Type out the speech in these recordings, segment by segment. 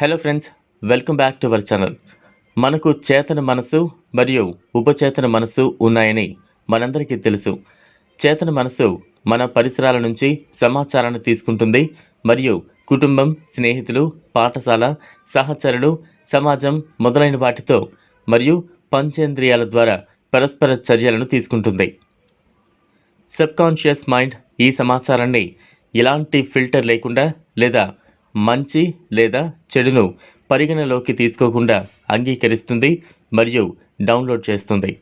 Hello friends welcome back to our channel మనకు చేతన మనసు మరియు ఉపచేతన మనసు ఉన్నాయని మనందరికీ తెలుసు. చేతన మనసు మన పరిసరాల నుంచి సమాచారాన్ని తీసుకుంటుంది మరియు కుటుంబం స్నేహితులు పాఠశాల సహచరులు సమాజం మొదలైన వాటితో మరియు పంచేంద్రియాల ద్వారా పరస్పర చర్యలను తీసుకుంటుంది. సబ్కాన్షియస్ మైండ్ ఈ సమాచారాన్ని ఎలాంటి ఫిల్టర్ లేకుండా లేదా మంచి లేదా చెడును పరిగణలోకి తీసుకోకుండా అంగీకరిస్తుంది మరియు డౌన్లోడ్ చేస్తుంది.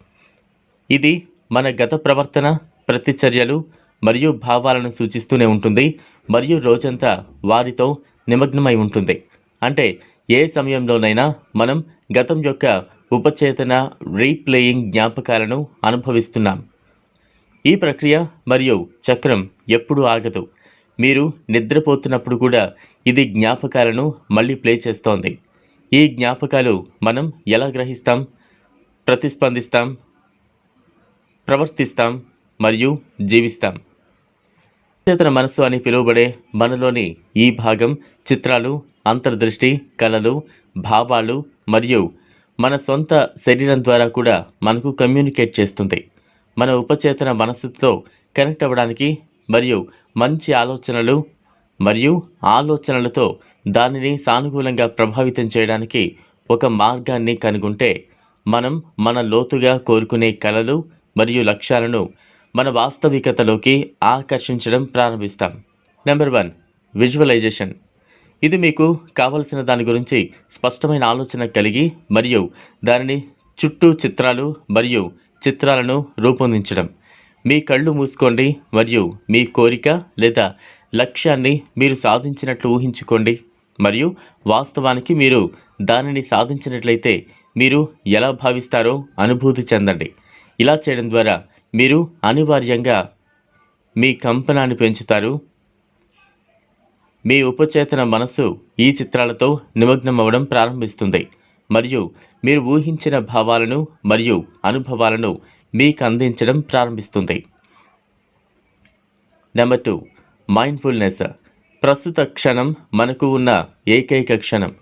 ఇది మన గత ప్రవర్తన ప్రతిచర్యలు మరియు భావాలను సూచిస్తూనే ఉంటుంది మరియు రోజంతా వారితో నిమగ్నమై ఉంటుంది. అంటే ఏ సమయంలోనైనా మనం గతం యొక్క ఉపచేతన రీప్లేయింగ్ జ్ఞాపకాలను అనుభవిస్తున్నాం. ఈ ప్రక్రియ మరియు చక్రం ఎప్పుడూ ఆగదు. మీరు నిద్రపోతున్నప్పుడు కూడా ఇది జ్ఞాపకాలను మళ్ళీ ప్లే చేస్తోంది. ఈ జ్ఞాపకాలు మనం ఎలా గ్రహిస్తాం? ప్రతిస్పందిస్తాం ప్రవర్తిస్తాం మరియు జీవిస్తాం. చేతన మనస్సు అని పిలువబడే మనలోని ఈ భాగం చిత్రాలు అంతర్దృష్టి కళలు భావాలు మరియు మన సొంత శరీరం ద్వారా కూడా మనకు కమ్యూనికేట్ చేస్తుంది. మన ఉపచేతన మనస్సుతో కనెక్ట్ అవ్వడానికి మరియు మంచి ఆలోచనలు మరియు ఆలోచనలతో దానిని సానుకూలంగా ప్రభావితం చేయడానికి ఒక మార్గాన్ని కనుగొంటే మనం మన లోతుగా కోరుకునే కళలు మరియు లక్ష్యాలను మన వాస్తవికతలోకి ఆకర్షించడం ప్రారంభిస్తాం. నెంబర్ వన్ విజువలైజేషన్ ఇది మీకు కావలసిన దాని గురించి స్పష్టమైన ఆలోచన కలిగి మరియు దానిని చుట్టూ చిత్రాలు మరియు చిత్రాలను రూపొందించడం. మీ కళ్ళు మూసుకోండి మరియు మీ కోరిక లేదా లక్ష్యాన్ని మీరు సాధించినట్లు ఊహించుకోండి. మరియు వాస్తవానికి మీరు దానిని సాధించినట్లయితే మీరు ఎలా భావిస్తారో అనుభూతి చెందండి. ఇలా చేయడం ద్వారా మీరు అనివార్యంగా మీ కంపనాన్ని పెంచుతారు. మీ ఉపచేతన మనస్సు ఈ చిత్రాలతో నిమగ్నం అవ్వడం ప్రారంభిస్తుంది. మరియు మీరు ఊహించిన భావాలను మరియు అనుభవాలను మీకు అందించడం ప్రారంభిస్తుంది. నెంబర్ టూ మైండ్ఫుల్నెస్ ప్రస్తుత క్షణం మనకు ఉన్న ఏకైక క్షణం.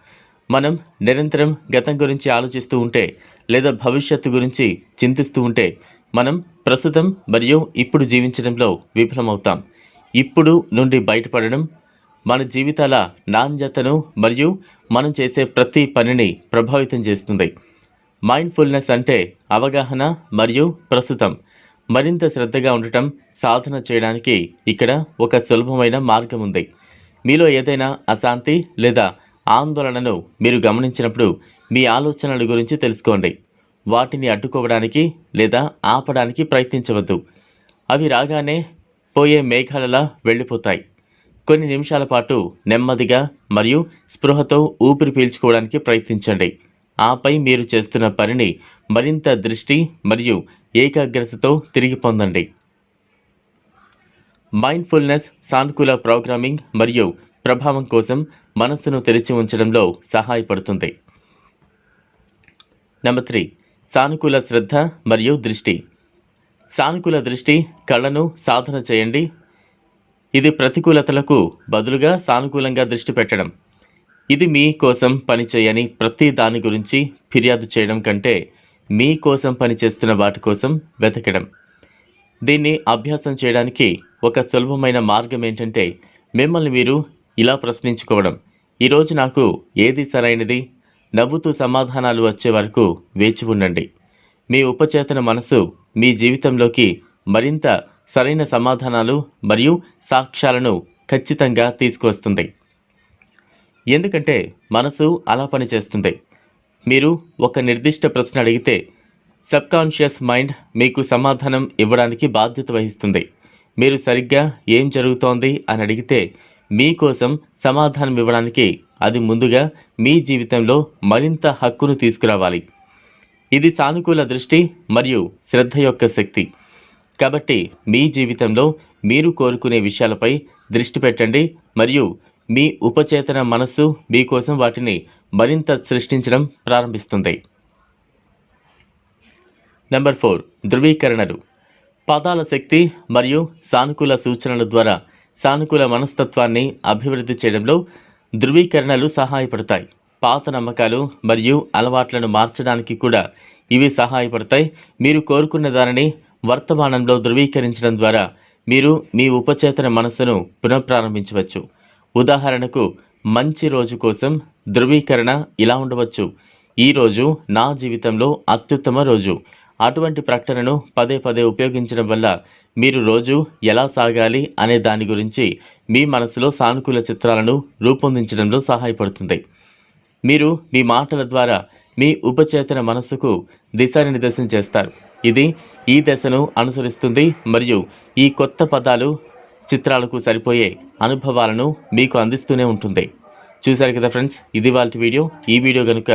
మనం నిరంతరం గతం గురించి ఆలోచిస్తూ ఉంటే లేదా భవిష్యత్తు గురించి చింతిస్తూ ఉంటే మనం ప్రస్తుతం మరియు ఇప్పుడు జీవించడంలో విఫలమవుతాం. ఇప్పుడు నుండి బయటపడడం మన జీవితాల నాణ్యతను మరియు మనం చేసే ప్రతి పనిని ప్రభావితం చేస్తుంది. మైండ్ఫుల్నెస్ అంటే అవగాహన మరియు ప్రస్తుతం. మరింత శ్రద్ధగా ఉండటం సాధన చేయడానికి ఇక్కడ ఒక సులభమైన మార్గం ఉంది. మీలో ఏదైనా అశాంతి లేదా ఆందోళనను మీరు గమనించినప్పుడు మీ ఆలోచనల గురించి తెలుసుకోండి. వాటిని అడ్డుకోవడానికి లేదా ఆపడానికి ప్రయత్నించవద్దు. అవి రాగానే పోయే మేఘాలలా వెళ్ళిపోతాయి. కొన్ని నిమిషాల పాటు నెమ్మదిగా మరియు స్పృహతో ఊపిరి పీల్చుకోవడానికి ప్రయత్నించండి. ఆపై మీరు చేస్తున్న పనిని మరింత దృష్టి మరియు ఏకాగ్రతతో తిరిగి పొందండి. మైండ్ఫుల్నెస్ సానుకూల ప్రోగ్రామింగ్ మరియు ప్రభావం కోసం మనస్సును తెరిచి ఉంచడంలో సహాయపడుతుంది. నెంబర్ త్రీ సానుకూల శ్రద్ధ మరియు దృష్టి. సానుకూల దృష్టి కళ్ళను సాధన చేయండి. ఇది ప్రతికూలతలకు బదులుగా సానుకూలంగా దృష్టి పెట్టడం. ఇది మీ కోసం పనిచేయని ప్రతి దాని గురించి ఫిర్యాదు చేయడం కంటే మీ కోసం పనిచేస్తున్న వాటి కోసం వెతకడం. దీన్ని అభ్యాసం చేయడానికి ఒక సులభమైన మార్గం ఏంటంటే మిమ్మల్ని మీరు ఇలా ప్రశ్నించుకోవడం. ఈరోజు నాకు ఏది సరైనది? నవ్వుతూ సమాధానాలు వచ్చే వరకు వేచి ఉండండి. మీ ఉపచేతన మనసు మీ జీవితంలోకి మరింత సరైన సమాధానాలు మరియు సాక్ష్యాలను ఖచ్చితంగా తీసుకువస్తుంది. ఎందుకంటే మనసు అలా పనిచేస్తుంది. మీరు ఒక నిర్దిష్ట ప్రశ్న అడిగితే సబ్కాన్షియస్ మైండ్ మీకు సమాధానం ఇవ్వడానికి బాధ్యత వహిస్తుంది. మీరు సరిగ్గా ఏం జరుగుతోంది అని అడిగితే మీకోసం సమాధానం ఇవ్వడానికి అది ముందుగా మీ జీవితంలో మరింత హక్కును తీసుకురావాలి. ఇది సానుకూల దృష్టి మరియు శ్రద్ధ యొక్క శక్తి. కాబట్టి మీ జీవితంలో మీరు కోరుకునే విషయాలపై దృష్టి పెట్టండి మరియు మీ ఉపచేతన మనస్సు మీకోసం వాటిని మరింత సృష్టించడం ప్రారంభిస్తుంది. నెంబర్ ఫోర్ ధృవీకరణలు. పదాల శక్తి మరియు సానుకూల సూచనల ద్వారా సానుకూల మనస్తత్వాన్ని అభివృద్ధి చేయడంలో ధృవీకరణలు సహాయపడతాయి. పాత నమ్మకాలు మరియు అలవాట్లను మార్చడానికి కూడా ఇవి సహాయపడతాయి. మీరు కోరుకున్న దానిని వర్తమానంలో ధృవీకరించడం ద్వారా మీరు మీ ఉపచేతన మనస్సును పునఃప్రారంభించవచ్చు. ఉదాహరణకు మంచి రోజు కోసం ధృవీకరణ ఇలా ఉండవచ్చు. ఈ రోజు నా జీవితంలో అత్యుత్తమ రోజు. అటువంటి ప్రకటనను పదే పదే ఉపయోగించడం వల్ల మీరు రోజు ఎలా సాగాలి అనే దాని గురించి మీ మనసులో సానుకూల చిత్రాలను రూపొందించడంలో సహాయపడుతుంది. మీరు మీ మాటల ద్వారా మీ ఉపచేతన మనస్సుకు దిశానిర్దేశం చేస్తారు. ఇది ఈ దశను అనుసరిస్తుంది మరియు ఈ కొత్త పదాలు చిత్రాలకు సరిపోయే అనుభవాలను మీకు అందిస్తూనే ఉంటుంది. చూశారు కదా ఫ్రెండ్స్ ఇది వాళ్ళ వీడియో. ఈ వీడియో కనుక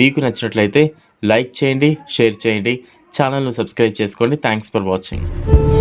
మీకు నచ్చినట్లయితే లైక్ చేయండి షేర్ చేయండి ఛానల్ను సబ్స్క్రైబ్ చేసుకోండి. Thanks for watching